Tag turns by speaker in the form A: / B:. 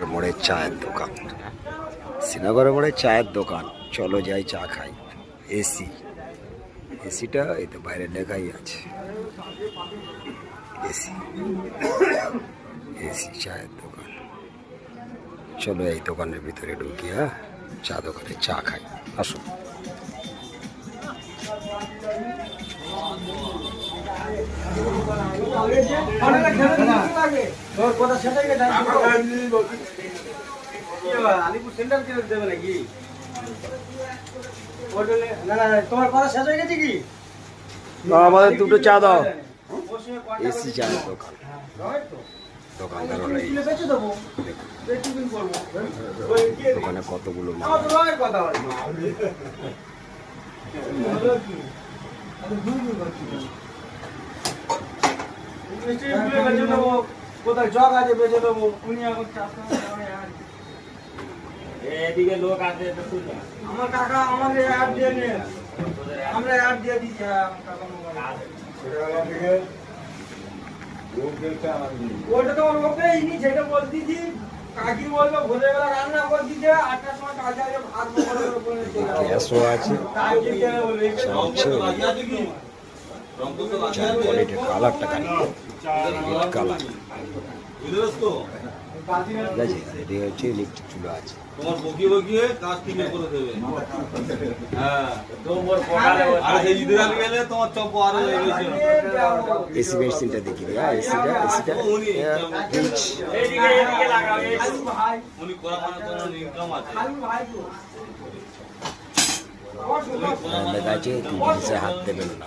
A: মোড়ের চায়ের দোকান। শ্রীনগরের মোড়ের চায়ের দোকান। চলো যাই চা খাই। এসি এসিটা এই তো বাইরে লেখাই আছে। এসি এসি চায়ের দোকান। চলো এই দোকানের ভিতরে ঢুকি হ্যাঁ? চা দোকানে চা খাই। আসো।
B: আলিপুর সেন্টার কিনে দেবে নাকি? না না তোমার কথা শেষ হয়ে গেছে কি?
A: আমাদের দুটো চা দাও।
B: contact
A: এসি চায়ের দোকান। দোকানে কতগুলো
B: কথা কোথায় জগ আছে বেচে দেবো? উনি এখন।
C: এদিকে লোক আছে
B: আমার কাকা আমাকে অ্যাড দিয়ে নিয়ে আমরা অ্যাড দিয়ে দিচ্ছি। ওটা তো ওর লোকেই নি যেটা বলতেছি কাকি বলবে ভোরবেলা রান্না করে দিতে আটটার সময় কাজে ভাত বলে বলে চলে যাবে।
A: গ্যাসও আছে।
B: কাকি কেন বলবে
A: সবচেয়ে চায়ের কোয়ালিটি কালারটা কালি রেড কালার ঠিক আছে রেডি হচ্ছে ইলেকট্রিক চুলো আছে।
D: তোমার বকিয়ে বকিয়ে কাজ ঠিক করে দেবে। হ্যাঁ। আর সেই ঈদের আগে গেলে তোমার চপ আরও হয়ে গেছে।
A: এসি মেশিনটা দেখি হ্যাঁ এসিটা এসিটা।
C: এইদিকে এইদিকে লাগাও
B: ভাই।
D: উনি করা মানে তোমার ইনকাম আছে।
A: হাত দেবেন না।